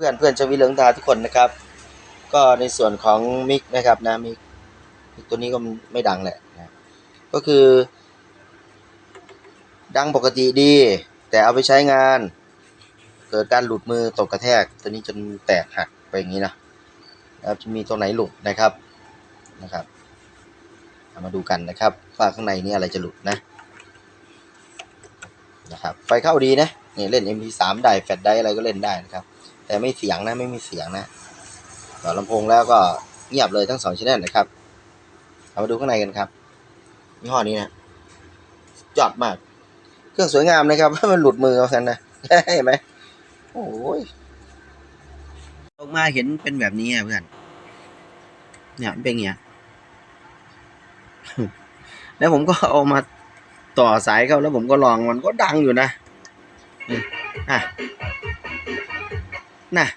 พื่อนเพื่อนชวิเหลืองตาทุกคนนะครับ ก็ในส่วนของมิกนะครับนะมิกตัวนี้ก็ไม่ดังแหละนะก็คือ ดังปกติดี แต่เอาไปใช้งาน เกิดการหลุดมือตกกระแทก ตัวนี้จนแตกหักไปอย่างนี้นะแล้วจะมีตัวไหนหลุดนะครับนะครับามาดูกันนะครับว่าข้างในนี่อะไรจะหลุดนะนะครับไฟเข้าดีนะนี่เล่น MP3 ได้แฟลชได้อะไรก็เล่นได้นะครับ แต่ไม่เสียงนะไม่มีเสียงนะต่อลำโพงแล้วก็เงียบเลยทั้งสองชแนลนะครับ เอามาดูข้างในกันครับยี่ห้อนี้นะยอดมาก เครื่องสวยงามนะครับมันหลุดมือเอากันนะเห็นไหมโอ้ยออกมาเห็นเป็นแบบนี้อะเพื่อนเนี่ยเป็นย่างเงี้ยแล้วผมก็เอามาต่อสายเข้าแล้วผมก็ลองมันก็ดังอยู่นะอะ น่ะ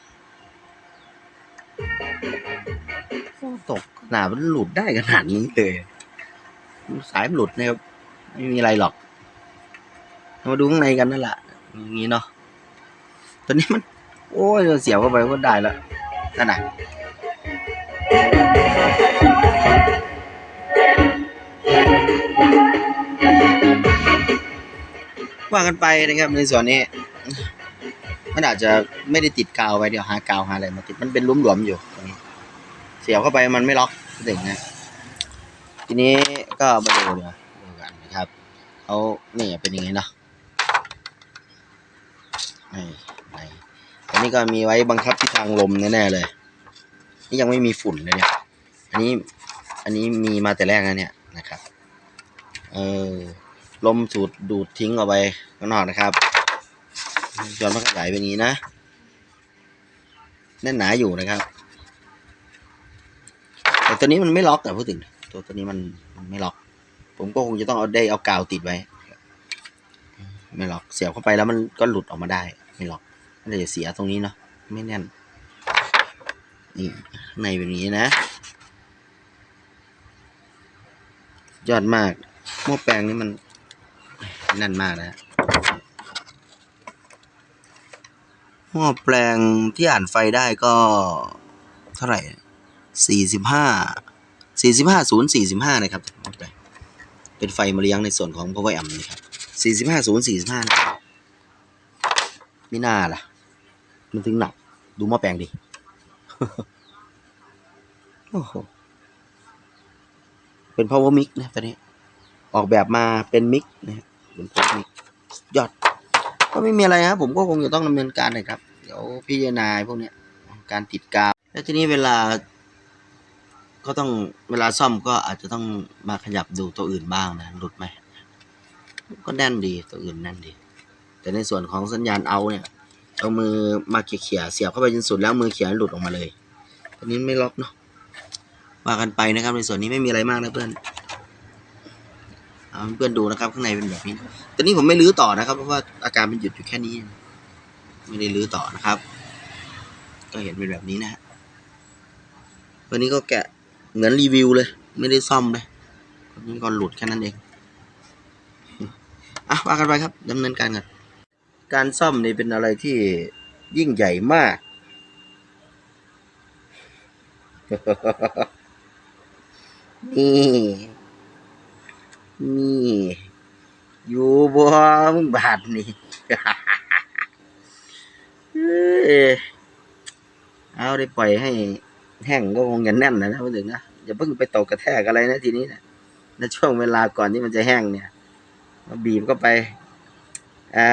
ตกหนามันหลุดได้ขนาดนี้เลยสายมันหลุดนะครับไม่มีอะไรหรอกมาดูข้างในกันนั่นแหละอย่างนี้เนาะตัวนี้มัน โอ้ยเสียบเข้าไปก็ได้แล้วนั่นน่ะว่ากันไปนะครับในส่วนนี้ มันอาจจะไม่ได้ติดกาวไว้เดี๋ยวหากาวหาอะไรมาติดมันเป็นหลุมๆอยู่ตรงนี้ เสียบเข้าไปมันไม่ล็อกถึงนะทีนี้ก็มาดูเดี๋ยวดูกันนะครับเขาเนี่ยเป็นย่างนี้เนาะนี่นี่อันนี้ก็มีไว้บังคับทิศทางลมแน่ๆเลย นี่ยังไม่มีฝุ่นเลยเนี่ยอันนี้อันนี้มีมาแต่แรกนะเนี่ยนะครับเออลมสูดดูดทิ้งออกไปข้างนอกนะครับ ย้อนมาขยายเป็นอย่างนี้นะแน่นหนาอยู่นะครับ แต่ตัวนี้มันไม่ล็อกอะพูดถึงตัวตัวนี้มันมันไม่ล็อก ผมก็คงจะต้องเอาได้เอากาวติดไว้ ไม่ล็อกเสียบเข้าไปแล้วมันก็หลุดออกมาได้ ไม่ล็อกมันจะเสียตรงนี้เนาะไม่แน่นนี่ในเป็นอย่างนี้นะ ยอดมากหม้อแปลงนี่มันแน่นมากนะ หม้อแปลงที่อ่านไฟได้ก็เท่าไหร่สี่สิบห้าสี่สิบห้าศูนย์สี่สิบห้านะครับหม้อแปเป็นไฟมาเลี้ยงในส่วนของ power amp นะครับสี่สิบห้าศูนย์สี่สิบห้าไม่น่าล่ะ มันถึงหนัก ดูหม้อแปลงดิ โอ้โห เป็น power mic นะตัวนี้ ออกแบบมาเป็นมิกนะเป็น power mic ยอด ก็ไม่มีอะไรครับ ผมก็คงจะต้องดำเนินการเลยครับ เดี๋ยวพิจารณาพวกเนี้ยการติดกาว แล้วทีนี้เวลา ก็ต้องเวลาซ่อมก็อาจจะต้องมาขยับดูตัวอื่นบ้างนะหลุดไหมก็แน่นดีตัวอื่นแน่นดี แต่ในส่วนของสัญญาณเอาเนี่ยเอามือมาเขี่ยๆเสียบเข้าไปจนสุดแล้วมือเขี่ยหลุดออกมาเลยตัวนี้ไม่ล็อกเนาะว่ากันไปนะครับ ในส่วนนี้ไม่มีอะไรมากนะเพื่อน เอาเพื่อนดูนะครับ ข้างในเป็นแบบนี้ ตอนนี้ผมไม่รื้อต่อนะครับ เพราะว่าอาการมันหยุดอยู่แค่นี้ ไม่ได้รื้อต่อนะครับ ก็เห็นเป็นแบบนี้นะฮะวันนี้ก็แกะเหมือนรีวิวเลย ไม่ได้ซ่อมเลยนี่ก็หลุดแค่นั้นเองอะว่ากันไปครับดำเนินการกันการซ่อมนี่เป็นอะไรที่ยิ่งใหญ่มาก นี่ นี่ อยู่บ่มึงบาดนี่เอ้าได้ปล่อยให้แห้งก็คงจะแน่นนะนะพูดถึงนะอย่าเพิ่งไปตกกระแทกอะไรนะทีนี้นะในช่วงเวลาก่อนที่มันจะแห้งเนี่ยมาบีบเข้าไปอ่า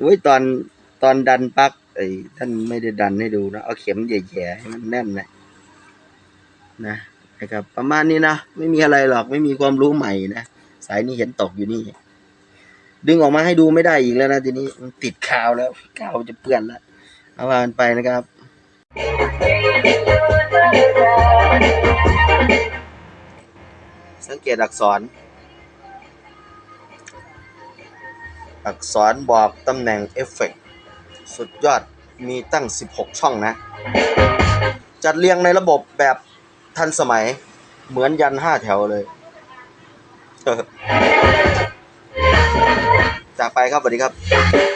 อุ้ยตอนตอนดันปักไอ้ท่านไม่ได้ดันให้ดูนะเอาเข็มแย่ๆให้มันแน่นนะนะ นะครับ ประมาณนี้นะ ไม่มีอะไรหรอก ไม่มีความรู้ใหม่นะ สายนี้เห็นตกอยู่นี่ ดึงออกมาให้ดูไม่ได้อีกแล้วนะทีนี้ มันติดคาวแล้วคาวจะเปื้อนแล้ว เอาวานไปนะครับ สังเกตอักษร อักษรบอกตำแหน่งเอฟเฟกต์สุดยอดมีตั้ง 16 ช่องนะ จัดเรียงในระบบแบบ ทันสมัย เหมือนยัน5แถวเลย จากไปครับสวัสดีครับ